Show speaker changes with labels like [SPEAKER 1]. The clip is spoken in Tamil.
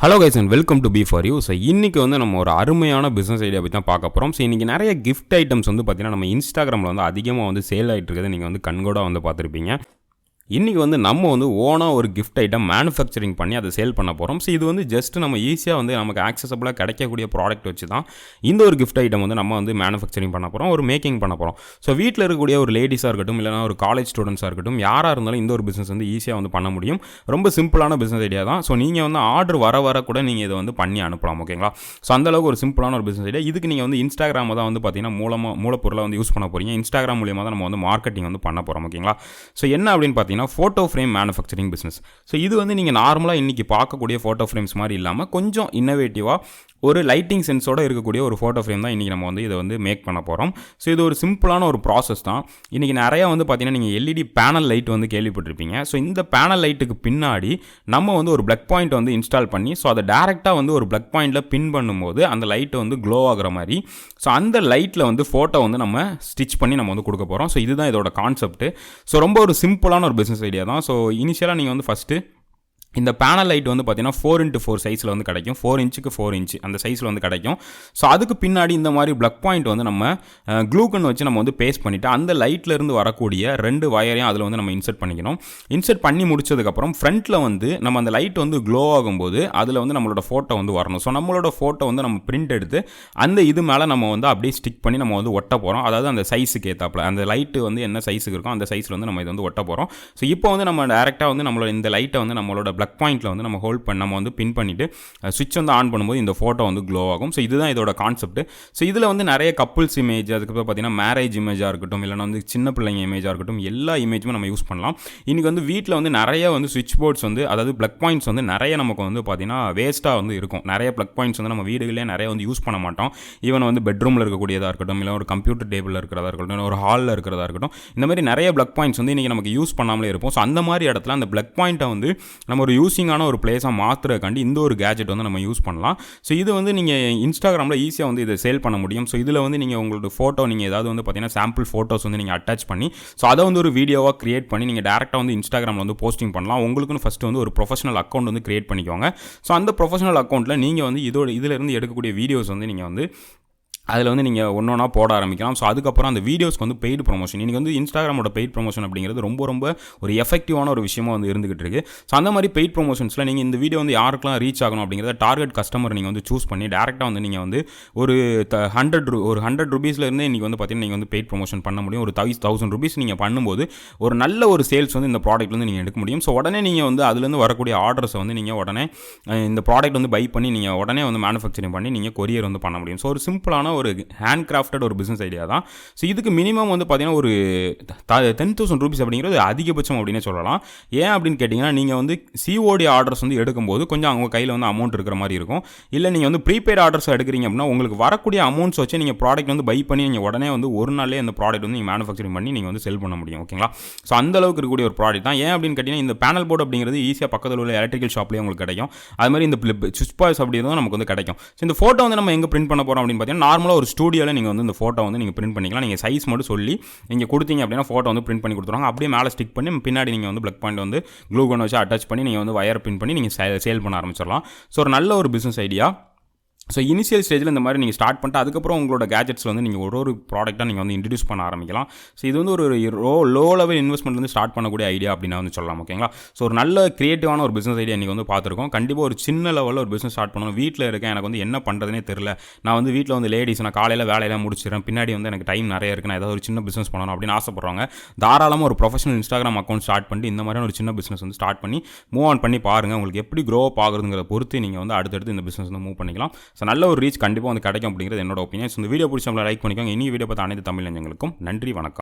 [SPEAKER 1] Hello guys and welcome to B for you so இன்றைக்கி வந்து நம்ம ஒரு அருமையான பிஸ்னஸ் ஐடியா பற்றி தான் பார்க்க போகிறோம் ஸோ இன்றைக்கி நிறைய கிஃப்ட் ஐட்டம்ஸ் வந்து பார்த்திங்கன்னா நம்ம இன்ஸ்டாகிராமில் வந்து அதிகமாக வந்து சேல் ஆகிட்டு இருக்கிறது நீங்கள் வந்து கண்கூடாக வந்து பார்த்துருப்பீங்க. இன்றைக்கி வந்து நம்ம வந்து ஓனாக ஒரு கிஃப்ட் ஐட்டம் மேனுஃபேக்சரிங் பண்ணி அதை சேல் பண்ண போகிறோம் ஸோ இது வந்து ஜஸ்ட் நம்ம ஈஸியாக வந்து நமக்கு ஆக்சசபிளாக கிடைக்கக்கூடிய ப்ராடக்ட் வச்சு தான் இந்த ஒரு கிஃப்ட் ஐட்டம் வந்து நம்ம வந்து மேனுஃபேக்சரிங் பண்ண போகிறோம் ஒரு மேக்கிங் பண்ண போகிறோம் ஸோ வீட்டில் இருக்கக்கூடிய ஒரு லேடிஸாக இருக்கட்டும் இல்லைனா ஒரு காலேஜ் ஸ்டூடெண்ட்ஸாக இருக்கட்டும் யாராக இருந்தாலும் இந்த ஒரு பிஸ்னஸ் வந்து ஈஸியாக வந்து பண்ண முடியும். ரொம்ப சிம்பிளான பிஸ்னஸ் ஐடியா தான். ஸோ நீங்கள் வந்து ஆர்டர் வர வர கூட நீங்கள் இதை வந்து பண்ணி அனுப்பலாம் ஓகேங்களா ஸோ அந்தளவுக்கு ஒரு சிம்பிளான ஒரு பிஸ்னஸ் ஐடியா இதுக்கு நீங்கள் வந்து இன்ஸ்டாகிராம் தான் வந்து பார்த்தீங்கன்னா மூலமாக மூலப்பொருளை வந்து யூஸ் பண்ண போகிறீங்க இன்ஸ்டாகிராம் மூலியமாக தான் நம்ம வந்து மார்க்கெட்டிங் வந்து பண்ண போகிறோம் ஓகேங்களா ஸோ என்ன அப்படின்னு பார்த்தீங்கன்னா photo frame manufacturing business so இது வந்து நீங்கள் நார்மலாக இன்றைக்கி பார்க்கக்கூடிய ஃபோட்டோ ஃப்ரேம்ஸ் மாதிரி இல்லாமல் கொஞ்சம் இன்னோவேட்டிவாக ஒரு லைட்டிங் சென்ஸோட இருக்கக்கூடிய ஒரு ஃபோட்டோ ஃப்ரேம் தான் இன்றைக்கி நம்ம வந்து இதை வந்து மேக் பண்ண போகிறோம் ஸோ இது ஒரு சிம்பிளான ஒரு ப்ராசஸ் தான். இன்றைக்கி நிறையா வந்து பார்த்திங்கன்னா நீங்கள் எல்இடி பேனல் லைட் வந்து கேள்விப்பட்டிருப்பீங்க. ஸோ இந்த பேனல் லைட்டுக்கு பின்னாடி நம்ம வந்து ஒரு பிளக் பாயிண்ட் வந்து இன்ஸ்டால் பண்ணி ஸோ அதை டேரெக்டாக வந்து ஒரு பிளக் பாயிண்டில் பின் பண்ணும்போது அந்த லைட்டை வந்து க்ளோ ஆகிற மாதிரி. ஸோ அந்த லைட்டில் வந்து ஃபோட்டோ வந்து நம்ம ஸ்டிச் பண்ணி நம்ம வந்து கொடுக்க போகிறோம் ஸோ இதுதான் இதோட கான்செப்ட் ஸோ ரொம்ப ஒரு சிம்பிளான ஒரு பிஸ்னஸ் ஐடியா தான். ஸோ இனிஷியலாக நீங்கள் வந்து ஃபஸ்ட்டு இந்த பேனல் லைட் வந்து பார்த்தீங்கன்னா ஃபோர் இன்ட்டு ஃபோர் சைஸில் வந்து கிடைக்கும். ஃபோர் இன்ச்சுக்கு ஃபோர் இன்ச்சு அந்த சைஸில் வந்து கிடைக்கும். ஸோ அதுக்கு பின்னாடி இந்த மாதிரி ப்ளக் பாயிண்ட் வந்து நம்ம க்ளூகன் வச்சு நம்ம வந்து பேஸ்ட் பண்ணிவிட்டு அந்த லைட்லேருந்து வரக்கூடிய ரெண்டு வயரையும் அதில் வந்து நம்ம இன்சர்ட் பண்ணிக்கணும். இன்சர்ட் பண்ணி முடிச்சதுக்கப்புறம் ஃப்ரண்ட்டில் வந்து நம்ம அந்த லைட் வந்து க்ளோ ஆகும்போது அதில் வந்து நம்மளோட ஃபோட்டோ வந்து வரணும். ஸோ நம்மளோட ஃபோட்டோ வந்து நம்ம பிரிண்ட் எடுத்து அந்த இது மேலே நம்ம வந்து அப்படியே ஸ்டிக் பண்ணி நம்ம வந்து ஒட்ட போகிறோம் அதாவது அந்த சைஸுக்கு ஏற்றாப்புல அந்த லைட்டு வந்து என்ன சைஸுக்கு இருக்கோ அந்த சைஸில் வந்து நம்ம இதை வந்து ஒட்ட போகிறோம் ஸோ இப்போ வந்து நம்ம டேரெக்டாக வந்து நம்மளோட இந்த லைட்டை வந்து நம்மளோட ப்ளக் பாயிண்ட்டில் வந்து நம்ம ஹோல்ட் பண்ண நம்ம வந்து பின் பண்ணிவிட்டு சுவிட்ச் வந்து ஆன் பண்ணும்போது இந்த ஃபோட்டோ வந்து க்ளோ ஆகும். ஸோ இதுதான் இதோட கான்செப்ட் ஸோ இதில் வந்து நிறைய கப்புள்ஸ் இமேஜ் அதுக்கப்புறம் பார்த்தீங்கன்னா மேரேஜ் இமேஜாக இருக்கட்டும் இல்லைனா வந்து சின்ன பிள்ளைங்க இமேஜாக இருக்கட்டும் எல்லா இமேஜுமே நம்ம யூஸ் பண்ணலாம். இன்றைக்கி வந்து வீட்டில் வந்து நிறைய வந்து சுவிட்ச் போர்ட்ஸ் வந்து அதாவது ப்ளக் பாயிண்ட்ஸ் வந்து நிறைய நமக்கு வந்து பார்த்திங்கன்னா வேஸ்ட்டாக வந்து இருக்கும். நிறைய ப்ளக் பாயிண்ட்ஸ் வந்து நம்ம வீடுகளே நிறைய வந்து யூஸ் பண்ண மாட்டோம். ஈவன் வந்து பெட்ரூமில் இருக்கக்கூடியதாக இருக்கட்டும் இல்லை ஒரு கம்ப்யூட்டர் டேபிளில் இருக்கிறதா இருக்கட்டும் ஒரு ஹாலில் இருக்கிறதா இருக்கட்டும் இந்த மாதிரி நிறைய ப்ளக் பாயிண்ட்ஸ் வந்து இன்றைக்கி நமக்கு யூஸ் பண்ணாமலே இருப்போம். ஸோ அந்த மாதிரி இடத்துல அந்த ப்ளக் பாயிண்ட்டை வந்து நம்ம ஒரு யூஸிங்கான ஒரு பிளேஸாக மாற்றுறக்காண்டி இந்த ஒரு கேஜெட் வந்து நம்ம யூஸ் பண்ணலாம். ஸோ இது வந்து நீங்கள் இன்ஸ்டாகிராமில் ஈஸியாக வந்து இதை சேல் பண்ண முடியும். ஸோ இதில் வந்து நீங்கள் உங்களோட ஃபோட்டோ நீங்கள் ஏதாவது வந்து பார்த்தீங்கன்னா சாம்பிள் ஃபோட்டோஸ் வந்து நீங்கள் அட்டாச் பண்ணி ஸோ அதை வந்து ஒரு வீடியோவாக கிரியேட் பண்ணி நீங்கள் டேரெக்டாக வந்து இன்ஸ்டாகிராமில் வந்து போஸ்டிங் பண்ணலாம். உங்களுக்குன்னு ஃபஸ்ட்டு வந்து ஒரு ப்ரொஃபஷனல் அக்கௌண்ட் வந்து கிரியேட் பண்ணிக்கோங்க. ஸோ அந்த ப்ரொஃபஷனல் அக்கௌண்ட்டில் நீங்கள் வந்து இதோட இதிலிருந்து எடுக்கக்கூடிய வீடியோஸ் வந்து நீங்கள் வந்து அதில் வந்து நீங்கள் ஒன்று ஒன்றா போட ஆரம்பிக்கலாம். ஸோ அதுக்கப்புறம் அந்த வீடியோஸ்க்கு வந்து பெய்டு ப்ரொமோஷன் இன்றைக்கி வந்து இன்ஸ்டாகிராமோட பெய்ட் ப்ரொமோஷன் அப்படிங்கிறது ரொம்ப ரொம்ப ஒரு எஃபெக்டிவான ஒரு விஷயமா வந்து இருந்துகிட்டு இருக்குது ஸோ அந்த மாதிரி பெய்ட் ப்ரொமோஷன்ஸில் நீங்கள் இந்த வீடியோ வந்து யாருக்கெல்லாம் ரீச் ஆகணும் அப்படிங்கிறத டார்கெட் கஸ்டமர் நீங்கள் வந்து சூஸ் பண்ணி டேரெக்டாக வந்து நீங்கள் வந்து ஒரு ஹண்ட்ரட் ஒரு ஹண்ட்ரட் ருபீஸ்லேருந்து இன்றைக்கி வந்து பார்த்தீங்கன்னா நீங்கள் வந்து பெய்ட் ப்ரொமோஷன் பண்ண முடியும். ஒரு தௌஸ் தௌசண்ட் ருபீஸ் நீங்கள் பண்ணும்போது ஒரு நல்ல ஒரு சேல்ஸ் வந்து இந்த ப்ராடக்ட்லேருந்து நீங்கள் எடுக்க முடியும். ஸோ உடனே நீங்கள் வந்து அதுலேருந்து வரக்கூடிய ஆர்டர்ஸை வந்து நீங்கள் உடனே இந்த ப்ராடக்ட் வந்து பை பண்ணி நீங்கள் உடனே வந்து மேனுஃபேக்சரிங் பண்ணி நீங்கள் கொரியர் வந்து பண்ண முடியும். ஸோ ஒரு சிம்பிளான ஒரு ஹேண்ட் கிராஃப்டட் ஒரு பிஸ்னஸ் ஐடியா தான். ஸோ இதுக்கு மினிமம் வந்து பார்த்தீங்கன்னா ஒரு டென் தௌசண்ட் ருபீஸ் அப்படிங்கிறது அதிகபட்சம் அப்படின்னு சொல்லலாம். ஏன் அப்படின்னு கேட்டிங்கன்னா நீங்கள் வந்து சிஓடி ஆர்டர்ஸ் வந்து எடுக்கும்போது கொஞ்சம் அவங்க கையில் வந்து அமௌண்ட் இருக்கிற மாதிரி இருக்கும். இல்லை நீங்கள் வந்து ப்ரீபெய்ட் ஆர்டர்ஸ் எடுக்கிறீங்க அப்படின்னா உங்களுக்கு வரக்கூடிய அமௌண்ட்ஸ் வச்சு நீங்கள் ப்ராடக்ட் வந்து பை பண்ணி நீங்கள் உடனே வந்து ஒரு நாளே அந்த ப்ராடக்ட் வந்து நீங்கள் மேனுஃபேக்சரிங் பண்ணி நீங்கள் வந்து செல் பண்ண முடியும் ஓகேங்களா ஸோ அந்த அளவுக்கு இருக்கக்கூடிய ஒரு ப்ராடக்ட் தான். ஏன் அப்படின்னு கேட்டிங்கன்னா இந்த பேனல் போர்டு அப்படிங்கிறது ஈஸியாக பக்கத்தில் உள்ள எலக்ட்ரிக்கல் ஷாப்லேயே உங்களுக்கு கிடைக்கும். அது மாதிரி இந்த சுவிச் பாய்ஸ் அப்படிங்கிறதும் நமக்கு வந்து கிடைக்கும். ஸோ இந்த ஃபோட்டோ வந்து நம்ம எங்கே பிரிண்ட் பண்ண போகிறோம் அப்படின்னு பார்த்தீங்கன்னா நார்மலாக ஒரு ஸ்டூடியோவில் நீங்கள் வந்து இந்த ஃபோட்டோ வந்து நீங்கள் பிரிண்ட் பண்ணிக்கலாம். நீங்கள் சைஸ் மட்டும் சொல்லி நீங்கள் கொடுத்தீங்க அப்படின்னா ஃபோட்டோ வந்து பிரிண்ட் பண்ணி கொடுத்துருவாங்க. அப்படியே மேலே ஸ்டிக் பண்ணி பின்னாடி நீங்கள் வந்து ப்ளக் பாயிண்ட் வந்து க்ளூ கன் வச்சு அட்டாச் பண்ணி நீங்கள் வந்து வயர் பின் பண்ணி நீங்கள் சேல் பண்ண ஆரம்பிச்சிடலாம். ஸோ ஒரு நல்ல ஒரு பிஸ்னஸ் ஐடியா ஸோ இனிஷியல் ஸ்டேஜில் இந்த மாதிரி நீங்கள் ஸ்டார்ட் பண்ணிட்டு அதுக்கப்புறம் உங்களோட கேஜெட்ஸ் வந்து நீங்கள் ஒரு ஒரு ப்ராடக்ட்டாக நீங்கள் வந்து இன்ட்ரடியூஸ் பண்ண ஆரம்பிக்கலாம். ஸோ இது வந்து ஒரு ரோ லோ லெவல் இன்வெஸ்ட்மெண்ட் வந்து ஸ்டார்ட் பண்ணக்கூடிய ஐடியா அப்படின்னு வந்து சொல்லலாம் ஓகேங்களா ஸோ ஒரு நல்ல கிரியேட்டிவான ஒரு பிஸ்னஸ் ஐடியா நீங்கள் வந்து பார்த்துருக்கோம். கண்டிப்பாக ஒரு சின்ன லெவலில் ஒரு பிஸ்னஸ் ஸ்டார்ட் பண்ணணும். வீட்டில் இருக்கேன் எனக்கு வந்து என்ன பண்ணுறதுனே தெரில நான் வந்து வீட்டில் வந்து லேடிஸ் நான் காலையில் வேலையெல்லாம் முடிச்சிடறேன். பின்னாடி வந்து எனக்கு டைம் நிறைய இருக்குது நான் ஏதாவது ஒரு சின்ன பிஸ்னஸ் பண்ணணும் அப்படின்னு ஆசைப்படுறாங்க தாராளமாக ஒரு ப்ரொஃபஷனல் இன்ஸ்டாகிராம் அக்கௌண்ட் ஸ்டார்ட் பண்ணி இந்த மாதிரியான ஒரு சின்ன பிஸ்னஸ் வந்து ஸ்டார்ட் பண்ணி மூவ் ஆன் பண்ணி பாருங்கள் உங்களுக்கு எப்படி க்ரோ அப் பொறுத்து நீங்கள் வந்து அடுத்தடுத்து இந்த பிஸ்னஸ் வந்து மூவ் பண்ணிக்கலாம். ஸோ நல்ல ஒரு ரீச் கண்டிப்பாக வந்து கிடைக்கும் அப்படிங்கிறது என்னோட ஒப்பீனியன் இந்த வீடியோ பிடிச்சவங்களை லைக் பண்ணிக்கோங்க. இனி வீடியோ பார்த்த அனைத்து தமிழ் நன்றி வணக்கம்.